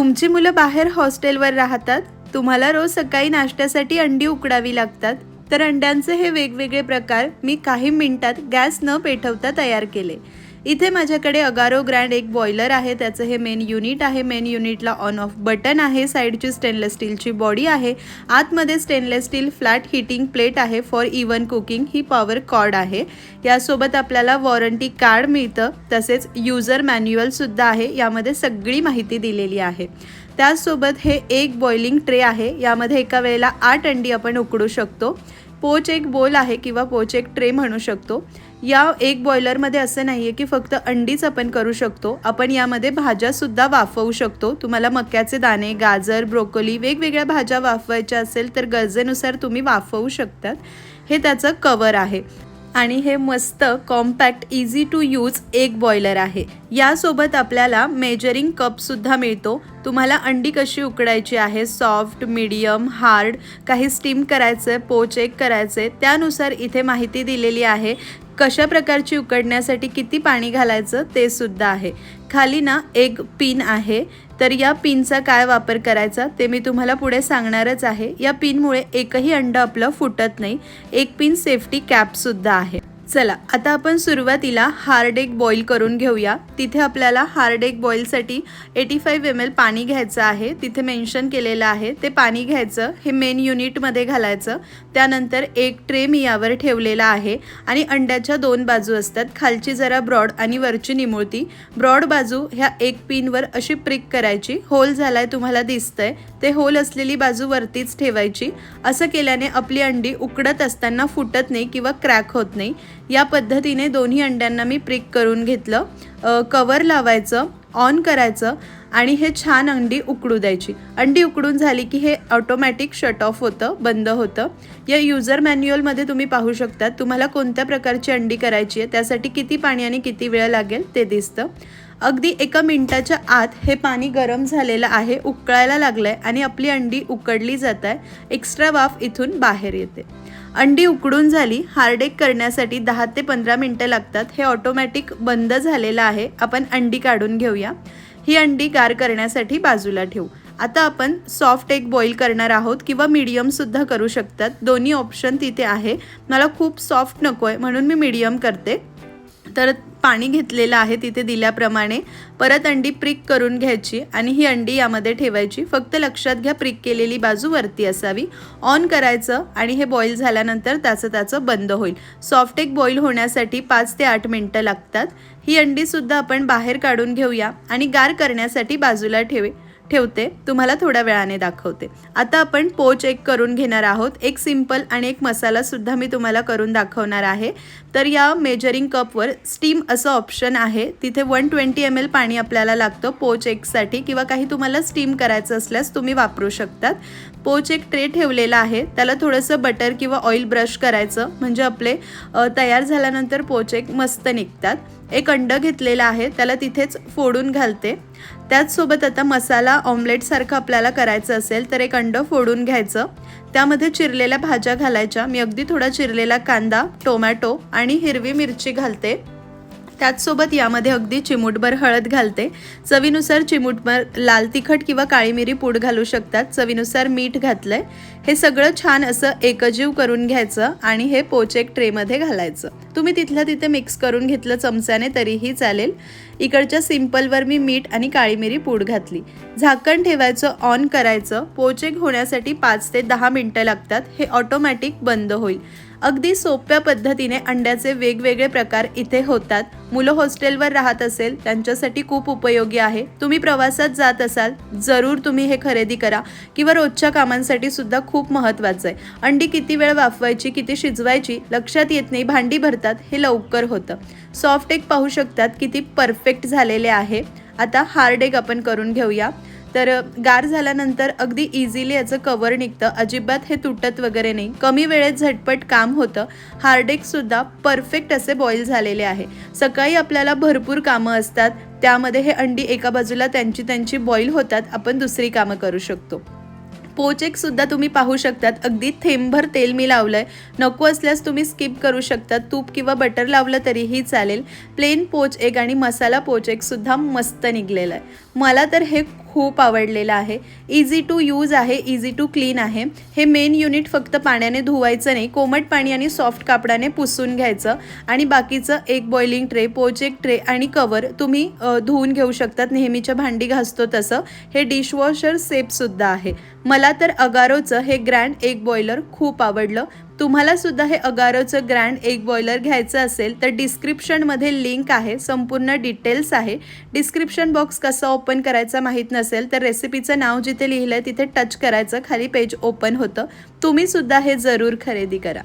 तुमची मुलं बाहेर हॉस्टेलवर राहतात? तुम्हाला रोज सकाळी नाश्त्यासाठी अंडी उकडावी लागतात. तर अंड्यांचे हे वेगवेगळे प्रकार मी काही मिनिटात गॅस न पेटवता तयार केले. इथे माझ्याकडे अगारो ग्रँड एक बॉयलर आहे त्याचं हे मेन युनिट आहे. मेन युनिटला ऑन ऑफ बटन आहे साईडची स्टेनलेस स्टीलची बॉडी आहे. आतमध्ये stainless steel flat heating plate आहे फॉर इवन कुकिंग ही पॉवर कॉर्ड आहे. यासोबत आपल्याला वॉरंटी कार्ड मिळतं तसेच युजर मॅन्युअलसुद्धा आहे यामध्ये सगळी माहिती दिलेली आहे. त्याचसोबत हे एक बॉइलिंग ट्रे आहे यामध्ये एका वेळेला आठ अंडी आपण उकडू शकतो. पोच एक बोल आहे किंवा पोच एक ट्रे म्हणू शकतो. या एक बॉयलरमध्ये असं नाही आहे की फक्त अंडीच आपण करू शकतो. आपण यामध्ये भाज्यासुद्धा वाफवू शकतो. तुम्हाला मक्याचे दाणे गाजर ब्रोकोली वेगवेगळ्या भाज्या वाफवायच्या असेल तर गरजेनुसार तुम्ही वाफवू शकतात. हे त्याचं कवर आहे. आणि हे मस्त कॉम्पॅक्ट इझी टू यूज एक बॉयलर आहे. यासोबत आपल्याला मेजरिंग कपसुद्धा मिळतो. तुम्हाला अंडी कशी उकडायची आहे? सॉफ्ट मीडियम हार्ड काही स्टीम करायचं आहे पोच एक करायचं आहे त्यानुसार इथे माहिती दिलेली आहे. कशा प्रकारची उकडण्यासाठी किती पाणी घालायचं ते सुद्धा आहे. खाली ना एक पिन आहे. तर या पिनचा काय वापर करायचा ते मी तुम्हाला पुढे सांगणारच आहे. या पिनमुळे एकही अंड आपलं फुटत नाही. एक पिन सेफ्टी कॅपसुद्धा आहे. चला आता आपण सुरुवातीला हार्ड एग बॉईल करून घेऊया. तिथे आपल्याला हार्ड एग बॉईलसाठी एटी फाईव्ह एम एल पाणी घ्यायचं आहे. तिथे मेन्शन केलेलं आहे. ते पाणी घ्यायचं हे मेन युनिटमध्ये घालायचं. त्यानंतर एक ट्रे मी यावर ठेवलेला आहे. आणि अंड्याच्या दोन बाजू असतात. खालची जरा ब्रॉड आणि वरची निमुळती. ब्रॉड बाजू ह्या एक पिनवर अशी प्रिक करायची. होल झालाय तुम्हाला दिसतंय. ते होल असलेली बाजू वरतीच ठेवायची. असं केल्याने आपली अंडी उकडत असताना फुटत नाही किंवा क्रॅक होत नाही. या पद्धतीने दोन्ही अंड्यांना मी प्रिक करून घेतलं. कवर लावायचं ऑन करायचं आणि हे छान अंडी उकडू द्यायची. अंडी उकडून झाली की हे ऑटोमॅटिक शट ऑफ होतं बंद होतं. या युजर मॅन्युअलमध्ये तुम्ही पाहू शकता तुम्हाला कोणत्या प्रकारची अंडी करायची आहे त्यासाठी किती पाणी आणि किती वेळ लागेल ते दिसतं. अगदी एका मिनटाच्या आत हे पाणी गरम झालेलं आहे उकळायला लागलं आहे आणि आपली अंडी उकडली जात आहे एक्स्ट्रा वाफ इथून बाहेर येते. अंडी उकडून झाली हार्डेक करण्यासाठी दहा ते पंधरा मिनटं लागतात. हे ऑटोमॅटिक बंद झालेलं आहे. आपण अंडी काढून घेऊया. ही अंडी गार करण्यासाठी बाजूला ठेवू. आता आपण सॉफ्ट एग बॉईल करणार आहोत किंवा मीडियमसुद्धा करू शकतात. दोन्ही ऑप्शन तिथे आहे. मला खूप सॉफ्ट नको आहे म्हणून मी मीडियम करते. तर पाणी घेतलेलं आहे तिथे दिल्याप्रमाणे परत अंडी प्रिक करून घ्यायची आणि ही अंडी यामध्ये ठेवायची. फक्त लक्षात घ्या प्रिक केलेली बाजू वरती असावी. ऑन करायचं आणि हे बॉईल झाल्यानंतर त्याचं त्याचं बंद होईल. सॉफ्ट एक बॉईल होण्यासाठी पाच ते आठ मिनटं लागतात. ही अंडीसुद्धा आपण बाहेर काढून घेऊया आणि गार करण्यासाठी बाजूला ठेवे. ठेवते तुम्हाला थोड्या वेळाने दाखवते. आता आपण पोच एक करून घेणार आहोत. एक सिंपल आणि एक मसालासुद्धा मी तुम्हाला करून दाखवणार आहे. तर या मेजरिंग कपवर स्टीम असं ऑप्शन आहे. तिथे वन ट्वेंटी एम एल पाणी आपल्याला लागतं पोच एकसाठी किंवा काही तुम्हाला स्टीम करायचं असल्यास तुम्ही वापरू शकतात. पोच एक ट्रे ठेवलेला आहे. त्याला थोडंसं बटर किंवा ऑइल ब्रश करायचं. म्हणजे आपले तयार झाल्यानंतर पोच एक मस्त निघतात. एक अंड घेतलेलं आहे. त्याला तिथेच फोडून घालते. त्याचसोबत आता मसाला ऑमलेटसारखं आपल्याला करायचं असेल तर एक अंडं फोडून घ्यायचं. त्यामध्ये चिरलेल्या भाज्या घालायच्या. मी अगदी थोडा चिरलेला कांदा टोमॅटो आणि हिरवी मिरची घालते. त्याचसोबत यामध्ये अगदी चिमूटभर हळद घालते. चवीनुसार चिमूटभर लाल तिखट किंवा काळी मिरी पूड घालू शकतात. चवीनुसार मीठ घातलंय. हे सगळं छान असं एकजीव करून घ्यायचं आणि हे पोचेक ट्रेमध्ये घालायचं. तुम्ही तिथल्या तिथे मिक्स करून घेतलं चमच्याने तरीही चालेल. इकडच्या सिम्पलवर मी मीठ आणि काळी मिरी पूड घातली. झाकण ठेवायचं ऑन करायचं. पोचेक होण्यासाठी पाच ते दहा मिनटं लागतात. हे ऑटोमॅटिक बंद होईल. अगदी सोप्या पद्धतीने अंड्याचे वेगवेगळे प्रकार इथे होतात. मुलं हॉस्टेलवर राहत असेल त्यांच्यासाठी खूप उपयोगी आहे. तुम्ही प्रवासात जात असाल जरूर तुम्ही हे खरेदी करा किंवा रोजच्या कामांसाठी सुद्धा खूप महत्त्वाचं आहे. अंडी किती वेळ वाफवायची किती शिजवायची लक्षात येत नाही भांडी भरतात हे लवकर होतं. सॉफ्ट एग पाहू शकतात किती परफेक्ट झालेले आहे. आता हार्ड एग आपण करून घेऊया. तर गार झाल्यानंतर अगदी इझिली याचं कवर निघतं. अजिबात हे तुटत वगैरे नाही. कमी वेळेत झटपट काम होतं. हार्डेकसुद्धा परफेक्ट असे बॉईल झालेले आहे. सकाळी आपल्याला भरपूर कामं असतात. त्यामध्ये हे अंडी एका बाजूला त्यांची त्यांची बॉईल होतात. आपण दुसरी कामं करू शकतो. पोचेकसुद्धा तुम्ही पाहू शकतात. अगदी थेंबभर तेल मी लावलं आहे नको असल्यास तुम्ही स्किप करू शकता. तूप किंवा बटर लावलं तरीही चालेल. प्लेन पोच एग आणि मसाला पोच एकसुद्धा मस्त निघलेलं आहे. मला तर हे खूप आवडलेलं आहे. इझी टू यूज आहे इझी टू क्लीन आहे. हे मेन युनिट फक्त पाण्याने धुवायचं नाही कोमट पाणी आणि सॉफ्ट कापडाने पुसून घ्यायचं. आणि बाकीचं एक boiling tray poach egg tray आणि कवर तुम्ही धुवून घेऊ शकतात. नेहमीच्या भांडी घासतो तसं. हे डिशवॉशर सेपसुद्धा आहे. मला तर अगारोचं हे ग्रँड एक बॉयलर खूप आवडलं. तुम्हाला सुद्धा हे अगारोचं ग्रँड एग बॉयलर घ्यायचं असेल तर डिस्क्रिप्शनमध्ये लिंक आहे संपूर्ण डिटेल्स आहे. डिस्क्रिप्शन बॉक्स कसा ओपन करायचा माहीत नसेल तर रेसिपीचं नाव जिथे लिहिलं आहे तिथे टच करायचं खाली पेज ओपन होतं. तुम्हीसुद्धा हे जरूर खरेदी करा.